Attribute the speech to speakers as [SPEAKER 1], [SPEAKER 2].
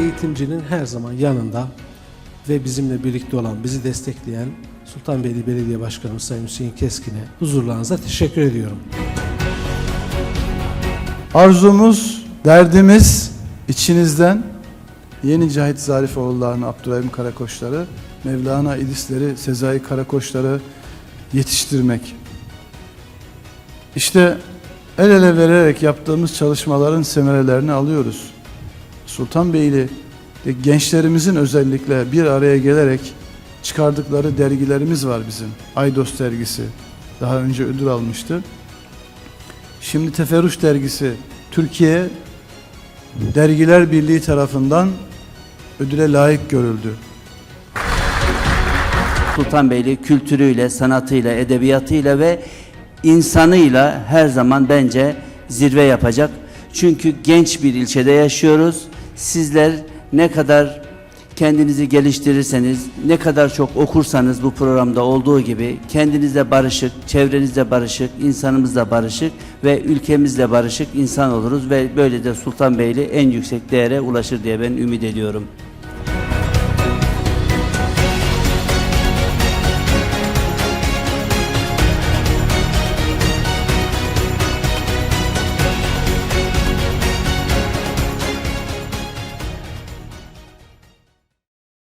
[SPEAKER 1] Eğitimcinin her zaman yanında ve bizimle birlikte olan, bizi destekleyen Sultanbeyli Belediye Başkanımız Sayın Hüseyin Keskin'e huzurlarınıza teşekkür ediyorum.
[SPEAKER 2] Arzumuz, derdimiz içinizden yeni Cahit Zarifoğullarını, Abdurrahim Karakoçları, Mevlana İdisleri, Sezai Karakoçları yetiştirmek. İşte el ele vererek yaptığımız çalışmaların semerelerini alıyoruz. Sultanbeyli gençlerimizin özellikle bir araya gelerek çıkardıkları dergilerimiz var bizim. Aydos dergisi daha önce ödül almıştı. Şimdi Teferruş dergisi Türkiye Dergiler Birliği tarafından ödüle layık görüldü.
[SPEAKER 3] Sultanbeyli kültürüyle, sanatıyla, edebiyatıyla ve insanıyla her zaman bence zirve yapacak. Çünkü genç bir ilçede yaşıyoruz. Sizler ne kadar kendinizi geliştirirseniz, ne kadar çok okursanız bu programda olduğu gibi kendinizle barışık, çevrenizle barışık, insanımızla barışık ve ülkemizle barışık insan oluruz ve böyle de Sultanbeyli en yüksek değere ulaşır diye ben ümit ediyorum.